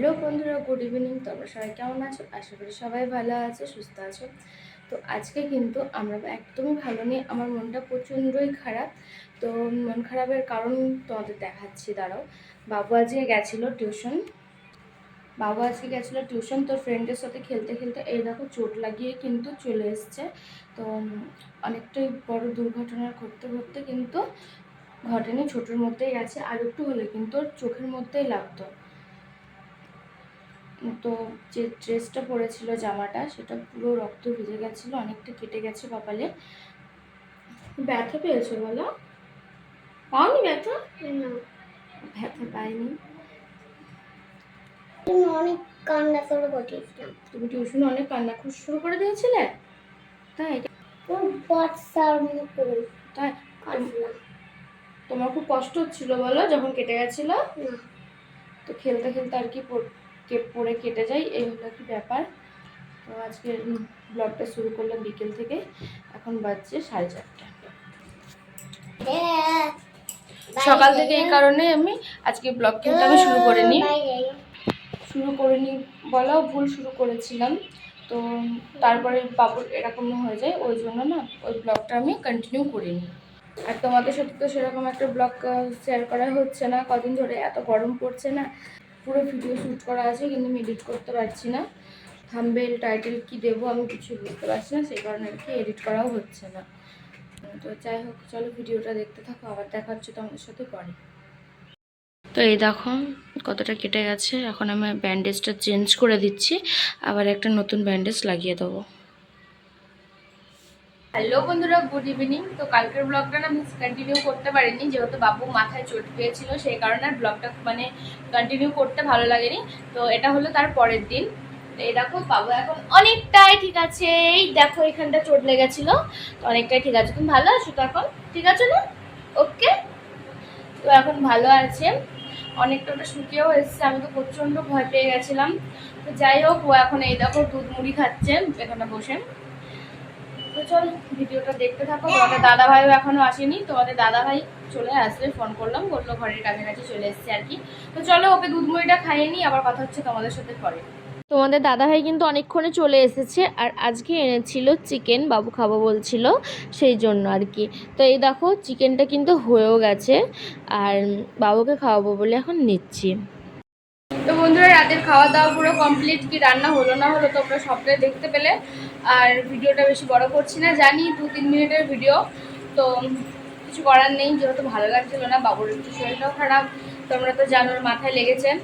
Hello বন্ধুরা good evening তোমরা সবাই কেমন আছো? আশা করি সবাই ভালো আছে, সুস্থ আছো। তো আজকে কিন্তু আমরা একদমই ভালো নেই, আমার মনটা প্রচণ্ডই খারাপ। তো মন খারাপের কারণ তোমাদের দেখাচ্ছি, দাঁড়াও। বাবু আজকে গেছিল টিউশন। বাবু আজকে গেছিল টিউশন তোর ফ্রেন্ডের সাথে খেলতে খেলতে এই দেখো চোট লাগিয়ে কিন্তু চলে এসছে। তো অনেকটাই বড় দুর্ঘটনা ঘটতে ঘটতে কিন্তু ঘটেনি ছোটোর মধ্যেই গেছে আর একটু হলে কিন্তু চোখের মধ্যেই লাগতো। তো যে ড্রেসটা পরেছিল জামাটা সেটা পুরো রক্ত ভিজে গেছিল অনেকটা কেটে গেছে কপালে। ব্যথা পেয়েছ বলো? পাওনি ব্যথা? ব্যথা পাইনি তুমি অনেক কান্না করে বসেছিলাম তুমি টিউশনে অনেক কান্না খুব শুরু করে দিয়েছিলে? তাই? তাই? তোমার খুব কষ্ট হচ্ছিল বলো যখন কেটে গেছিল? তো খেলতে খেলতে আর কি পড়- কে- পরে কেটে যায় এই হলো কি ব্যাপার। তো আজকে ব্লগটা শুরু করলাম বিকেল থেকে, এখন বাজছে সাড়ে চারটে। সকাল থেকে এই কারণে আমি আজকে ব্লগ কিন্তু আমি শুরু করে করিনি শুরু করে করিনি বলাও ভুল শুরু করেছিলাম। তো তারপরে বাবুর এরকম হয়ে যায়, ওই জন্য না ওই ব্লগটা আমি কন্টিনিউ করিনি। আর তোমাদের সাথে তো সেরকম একটা ব্লগ শেয়ার করা হচ্ছে না। কদিন ধরে এত গরম পড়ছে না। পুরো ভিডিও শ্যুট করা আছে, কিন্তু আমি এডিট করতে পারছি না। থাম্বেল টাইটেল কি দেবো আমি কিছু বুঝতে পারছি না, সেই কারণে আর কি এডিট করাও হচ্ছে না। তো যাই হোক, চলো ভিডিওটা দেখতে থাকো, আবার দেখা হচ্ছে তোমাদের সাথে পরে। তো এই দেখো কতটা কেটে গেছে, এখন আমি ব্যান্ডেজটা চেঞ্জ করে দিচ্ছি, আবার একটা নতুন ব্যান্ডেজ লাগিয়ে দেবো। হ্যালো বন্ধুরা গুড ইভিনিং তো কালকের ব্লগটা না আমি কন্টিনিউ করতে পারিনি, যেহেতু বাবু মাথায় চোট পেয়েছিল, সেই কারণে আর ব্লগটা মানে কন্টিনিউ করতে ভালো লাগেনি। তো এটা হলো তার পরের দিন। এই দেখো, বাবু এখন অনেকটাই ঠিক আছে। এই দেখো, এখানটা চোট লেগেছিল। তো অনেকটাই ঠিক আছে। তুমি ভালো আছো তো এখন? ঠিক আছে না? ওকে তো এখন ভালো আছে। অনেকটা ওটা শুকিয়েও এসেছে। আমি তো প্রচণ্ড ভয় পেয়ে গেছিলাম। তো যাই হোক, ও এখন এই দেখো দুধ মুড়ি খাচ্ছে। এখানে বসে। তো চল, ভিডিওটা দেখতে থাকো। তোমাদের দাদা ভাইও এখনও আসেনি। তোমাদের দাদা ভাই চলে আসলে ফোন করলাম। বলল ঘরের কাছাকাছি চলে এসছে আর কি। তো চলো, ওকে দুধ মুড়িটা খাইয়ে নিই। আবার কথা হচ্ছে তোমাদের সাথে পরে। তোমাদের দাদাভাই কিন্তু অনেকক্ষণে চলে এসেছে আর আজকে এনেছিল চিকেন বাবু খাব বলছিল, সেই জন্য আর কি। তো এই দেখো চিকেনটা কিন্তু হয়েও গেছে। আর বাবুকে খাওয়াবো বলে এখন নিচ্ছি। তো বন্ধুরা, রাতের খাওয়া দাওয়া পুরো কমপ্লিট কি রান্না হলো না হলো তোমরা সবটাই দেখতে পেলে। আর ভিডিওটা বেশি বড় করছি না, জানি দু তিন মিনিটের ভিডিও, তো কিছু করার নেই, যেহেতু ভালো লাগছিল না, বাবুর একটু শরীরটাও খারাপ, তোমরা তো জানো ওর মাথায় লেগেছেন।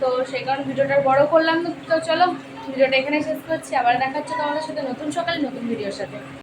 তো সেই কারণে ভিডিওটা বড় করলাম। তো চলো, ভিডিওটা এখানে শেষ করছি, আবার দেখা হচ্ছে তোমাদের সাথে নতুন সকালে নতুন ভিডিওর সাথে।